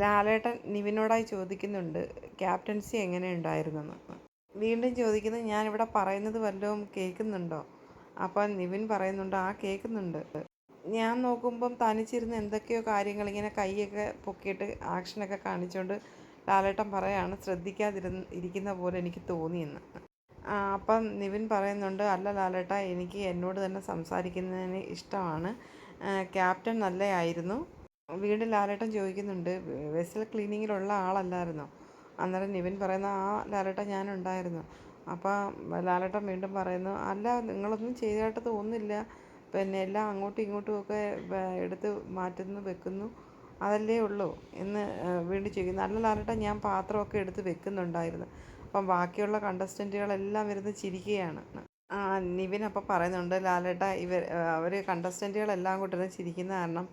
ലാലേട്ടൻ നിവിനോടായി ചോദിക്കുന്നുണ്ട് ക്യാപ്റ്റൻസി എങ്ങനെ ഉണ്ടായിരുന്നെന്ന് വീണ്ടും ചോദിക്കുന്നത് ഞാനിവിടെ പറയുന്നത് വല്ലതും കേൾക്കുന്നുണ്ടോ? അപ്പോൾ നിവിൻ പറയുന്നുണ്ട് ആ കേൾക്കുന്നുണ്ട്. ഞാൻ നോക്കുമ്പം തനിച്ചിരുന്ന് എന്തൊക്കെയോ കാര്യങ്ങൾ ഇങ്ങനെ കൈയൊക്കെ പൊക്കിയിട്ട് ആക്ഷനൊക്കെ കാണിച്ചുകൊണ്ട് ലാലേട്ടൻ പറയാണ് ശ്രദ്ധിക്കാതിരുന്ന് ഇരിക്കുന്ന പോലെ എനിക്ക് തോന്നിയെന്ന്. അപ്പം നിവിൻ പറയുന്നുണ്ട് അല്ല ലാലേട്ട എനിക്ക് എന്നോട് തന്നെ സംസാരിക്കുന്നതിന് ഇഷ്ടമാണ്. ക്യാപ്റ്റൻ നല്ലതായിരുന്നു വീണ്ടും ലാലേട്ടൻ ചോദിക്കുന്നുണ്ട് വെസൽ ക്ലീനിങ്ങിലുള്ള ആളല്ലായിരുന്നോ? അന്നേരം നിവിൻ പറയുന്ന ആ ലാലേട്ടൻ ഞാനുണ്ടായിരുന്നു. അപ്പം ലാലേട്ടൻ വീണ്ടും പറയുന്നു അല്ല നിങ്ങളൊന്നും ചെയ്തതായിട്ട് തോന്നുന്നില്ല. പിന്നെ എല്ലാം അങ്ങോട്ടും ഇങ്ങോട്ടും ഒക്കെ എടുത്ത് മാറ്റുന്നു വെക്കുന്നു. അതല്ലേ ഉള്ളൂ. എന്ന് വീണ്ടും ചോദിക്കുന്നു അല്ല ലാലേട്ടൻ ഞാൻ പാത്രമൊക്കെ എടുത്ത് വെക്കുന്നുണ്ടായിരുന്നു. അപ്പം ബാക്കിയുള്ള കണ്ടസ്റ്റന്റുകളെല്ലാം ഇരുന്ന് ചിരിക്കുകയാണ്. നിവിൻ അപ്പം പറയുന്നുണ്ട് ലാലേട്ട ഇവർ അവർ കണ്ടസ്റ്റന്റുകളെല്ലാം കൂട്ടി ചിരിക്കുന്ന കാരണം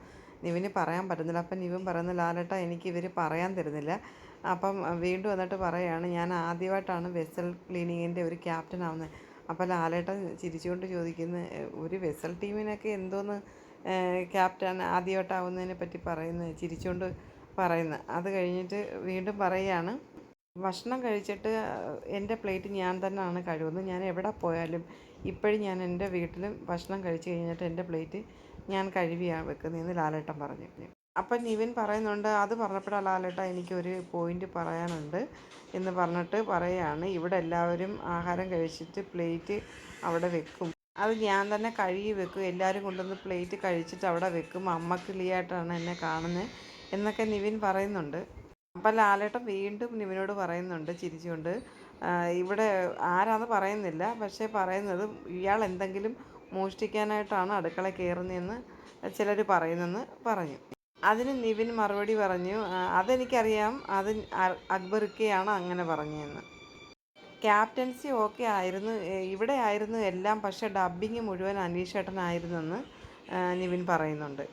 നിവിന് പറയാൻ പറ്റുന്നില്ല. അപ്പം നിവിൻ പറയുന്നു ലാലേട്ട എനിക്ക് ഇവർ പറയാൻ തരുന്നില്ല. അപ്പം വീണ്ടും എന്നിട്ട് പറയുകയാണ് ഞാൻ ആദ്യമായിട്ടാണ് വെസൽ ക്ലീനിങ്ങിന്റെ ഒരു ക്യാപ്റ്റൻ ആവുന്നത്. അപ്പോൾ ലാലേട്ടൻ ചിരിച്ചുകൊണ്ട് ചോദിക്കുന്നു ഒരു വെസൽ ടീമിനൊക്കെ എന്തോന്ന് ക്യാപ്റ്റൻ ആദ്യമായിട്ടാവുന്നതിനെ പറ്റി പറയുന്നത്? ചിരിച്ചുകൊണ്ട് പറയുന്നത് അത് കഴിഞ്ഞിട്ട് വീണ്ടും പറയുകയാണ് ഭക്ഷണം കഴിച്ചിട്ട് എന്റെ പ്ലേറ്റ് ഞാൻ തന്നെയാണ് കഴിവുന്നത് ഞാൻ എവിടെ പോയാലും ഇപ്പോഴും ഞാൻ എന്റെ വീട്ടിലും ഭക്ഷണം കഴിച്ച് കഴിഞ്ഞിട്ട് എന്റെ പ്ലേറ്റ് ഞാൻ കഴുകിയാണ് വെക്കുന്നതെന്ന് ലാലേട്ടൻ പറഞ്ഞു. അപ്പം നിവിൻ പറയുന്നുണ്ട് അത് പറഞ്ഞപ്പോഴാണ് ലാലേട്ട എനിക്കൊരു പോയിന്റ് പറയാനുണ്ട് എന്ന് പറഞ്ഞിട്ട് പറയുകയാണ് ഇവിടെ എല്ലാവരും ആഹാരം കഴിച്ചിട്ട് പ്ലേറ്റ് അവിടെ വെക്കും. അത് ഞാൻ തന്നെ കഴുകി വെക്കും എല്ലാവരും കൊണ്ടുവന്ന് പ്ലേറ്റ് കഴിച്ചിട്ട് അവിടെ വെക്കും അമ്മ കിളിയായിട്ടാണ് എന്നെ കാണുന്നത് എന്നൊക്കെ നിവിൻ പറയുന്നുണ്ട്. അപ്പം ലാലേട്ടൻ വീണ്ടും നിവിനോട് പറയുന്നുണ്ട് ചിരിച്ചുകൊണ്ട് ഇവിടെ ആരാന്ന് പറയുന്നില്ല പക്ഷേ പറയുന്നത് ഇയാൾ എന്തെങ്കിലും മോഷ്ടിക്കാനായിട്ടാണ് അടുക്കള കയറുന്നതെന്ന് ചിലർ പറയുന്നെന്ന് പറഞ്ഞു. അതിന് നിവിൻ മറുപടി പറഞ്ഞു "ആ, അതെനിക്കറിയാം. അത് അക്ബർക്കെയാണ് അങ്ങനെ പറഞ്ഞതെന്ന്. ക്യാപ്റ്റൻസി ഓക്കെ ആയിരുന്നു. ഇവിടെ ആയിരുന്നു എല്ലാം. പക്ഷേ ഡബ്ബിങ് മുഴുവൻ അനീഷേട്ടനായിരുന്നെന്ന് നിവിൻ പറയുന്നുണ്ട്.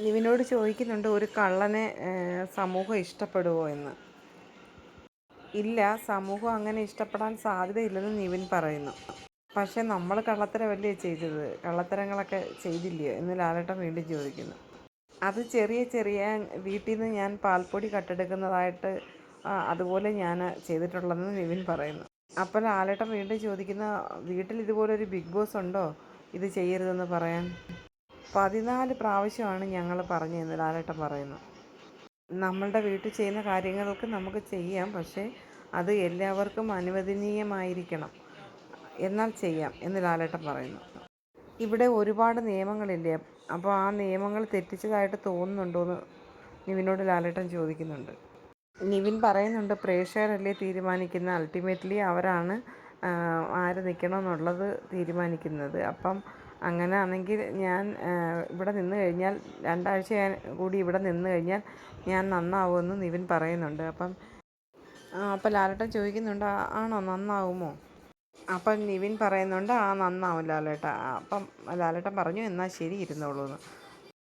നിവിനോട് ചോദിക്കുന്നുണ്ട് ഒരു കള്ളനെ സമൂഹം ഇഷ്ടപ്പെടുമോ എന്ന്? ഇല്ല സമൂഹം അങ്ങനെ ഇഷ്ടപ്പെടാൻ സാധ്യതയില്ലെന്ന് നിവിൻ പറയുന്നു. പക്ഷേ നമ്മൾ കള്ളത്തരമല്ലേ ചെയ്തത്? കള്ളത്തരങ്ങളൊക്കെ ചെയ്തില്ലയോ? എന്ന് ലാലേട്ടൻ വീണ്ടും ചോദിക്കുന്നു. അത് ചെറിയ ചെറിയ വീട്ടിൽ നിന്ന് ഞാൻ പാൽപ്പൊടി കട്ടെടുക്കുന്നതായിട്ട് അതുപോലെ ഞാൻ ചെയ്തിട്ടുള്ളതെന്ന് നിവിൻ പറയുന്നു. അപ്പോൾ ലാലേട്ടൻ വീണ്ടും ചോദിക്കുന്ന വീട്ടിൽ ഇതുപോലൊരു ബിഗ് ബോസ് ഉണ്ടോ? ഇത് ചെയ്യരുതെന്ന് പറയാൻ? പതിനാല് പ്രാവശ്യമാണ് ഞങ്ങൾ പറഞ്ഞതെന്ന് ലാലേട്ടൻ പറയുന്നു. നമ്മളുടെ വീട്ടിൽ ചെയ്യുന്ന കാര്യങ്ങൾക്ക് നമുക്ക് ചെയ്യാം പക്ഷേ അത് എല്ലാവർക്കും അനുവദനീയമായിരിക്കണം. എന്നാൽ ചെയ്യാം എന്ന് ലാലേട്ടൻ പറയുന്നു. ഇവിടെ ഒരുപാട് നിയമങ്ങളില്ലേ? അപ്പോൾ ആ നിയമങ്ങൾ തെറ്റിച്ചതായിട്ട് തോന്നുന്നുണ്ടോ എന്ന് നിവിനോട് ലാലേട്ടൻ ചോദിക്കുന്നുണ്ട്. നിവിൻ പറയുന്നുണ്ട് പ്രേക്ഷകരല്ലേ തീരുമാനിക്കുന്ന? അൾട്ടിമേറ്റ്ലി അവരാണ് ആര് നിൽക്കണമെന്നുള്ളത് തീരുമാനിക്കുന്നത്. അപ്പം അങ്ങനെ ആണെങ്കിൽ ഞാൻ ഇവിടെ നിന്ന് കഴിഞ്ഞാൽ രണ്ടാഴ്ച കൂടി ഇവിടെ നിന്ന് കഴിഞ്ഞാൽ ഞാൻ നന്നാവുമെന്ന് നിവിൻ പറയുന്നുണ്ട്. അപ്പം അപ്പോൾ അപ്പം ലാലേട്ടൻ ചോദിക്കുന്നുണ്ട് ആണോ? നന്നാവുമോ? അപ്പം നിവിൻ പറയുന്നുണ്ട് ആ നന്നാവും ലാലേട്ടാ. അപ്പം ലാലേട്ടൻ പറഞ്ഞു എന്നാൽ ശരി ഇരുന്നോളൂ എന്ന്